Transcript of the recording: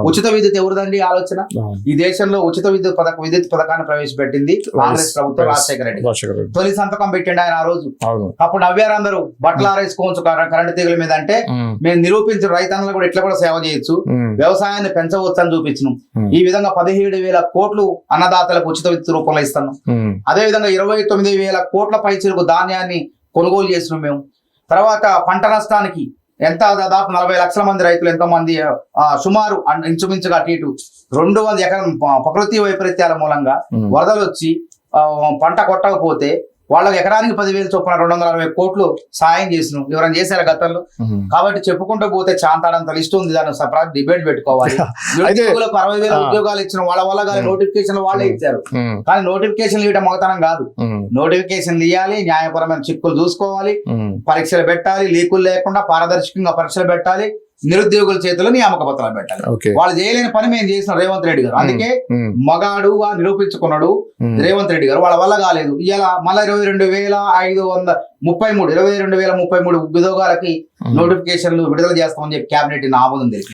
ఉచిత విద్యుత్ ఎవరిదండి ఆలోచన. ఈ దేశంలో ఉచిత విద్యుత్ పథకం విద్యుత్ పథకాన్ని ప్రవేశపెట్టింది కాంగ్రెస్ ప్రభుత్వం రాజశేఖర రెడ్డి. తొలి సంతకం పెట్టిండు ఆయన ఆ రోజు. అప్పుడు నవ్వారు అందరూ బట్టలు ఆరేసుకోవచ్చు కర- కరెంటు తీగల మీద అంటే మేము నిరూపించిన రైతన్నలు కూడా ఇట్లా కూడా సేవ చేయొచ్చు. వ్యవసాయాన్ని పెంచవచ్చు అని చూపించను. ఈ విధంగా పదిహేడు వేల కోట్లు అన్నదాతలకు ఉచిత విద్యుత్ రూపంలో ఇస్తున్నాం. ఉమ్, అదే విధంగా ఇరవై తొమ్మిది వేల కోట్ల పైచలకు ధాన్యాన్ని కొనుగోలు చేసినాం మేము. తర్వాత పంట నష్టానికి ఎంత దాదాపు నలభై లక్షల మంది రైతులు ఎంతో మంది ఆ, సుమారు ఇంచుమించుగా అటు ఇటు రెండు వందల ఎకరం ప్రకృతి వైపరీత్యాల మూలంగా. వరదలు వచ్చి పంట కొట్టకపోతే వాళ్ళకి ఎకరానికి పదివేలు చొప్పున రెండు వందల అరవై కోట్లు సాయం చేసినాం ఎవరైనా చేశారా గతంలో. కాబట్టి చెప్పుకుంటూ పోతే చాంతాడంత లిస్ట్ ఉంది దాన్ని సపరేట్ డిబేట్ పెట్టుకోవాలి అరవై వేల. ఉద్యోగాలు ఇచ్చిన వాళ్ళ వల్ల కానీ. నోటిఫికేషన్ వాళ్ళే. ఇచ్చారు కానీ నోటిఫికేషన్ ఇవ్వడం మగతనం కాదు నోటిఫికేషన్ ఇవ్వాలి న్యాయపరమైన చిక్కులు చూసుకోవాలి. పరీక్షలు పెట్టాలి లీకులు లేకుండా పారదర్శకంగా పరీక్షలు పెట్టాలి నిరుద్యోగుల చేతిలో నియామక పత్రాలు పెట్టాలి వాళ్ళు చేయలేని పని మేము చేసిన రేవంత్ రెడ్డి గారు. అందుకే మగాడుగా నిరూపించుకున్నాడు. రేవంత్ రెడ్డి గారు. వాళ్ళ వల్ల కాలేదు. ఇలా మళ్ళీ ఇరవై రెండు వేల ఐదు వంద ముప్పై మూడు ఇరవై రెండు వేల ముప్పై మూడు ఉద్యోగాలకి. నోటిఫికేషన్లు విడుదల చేస్తామని చెప్పి కేబినెట్ ఆమోదం తెలిపింది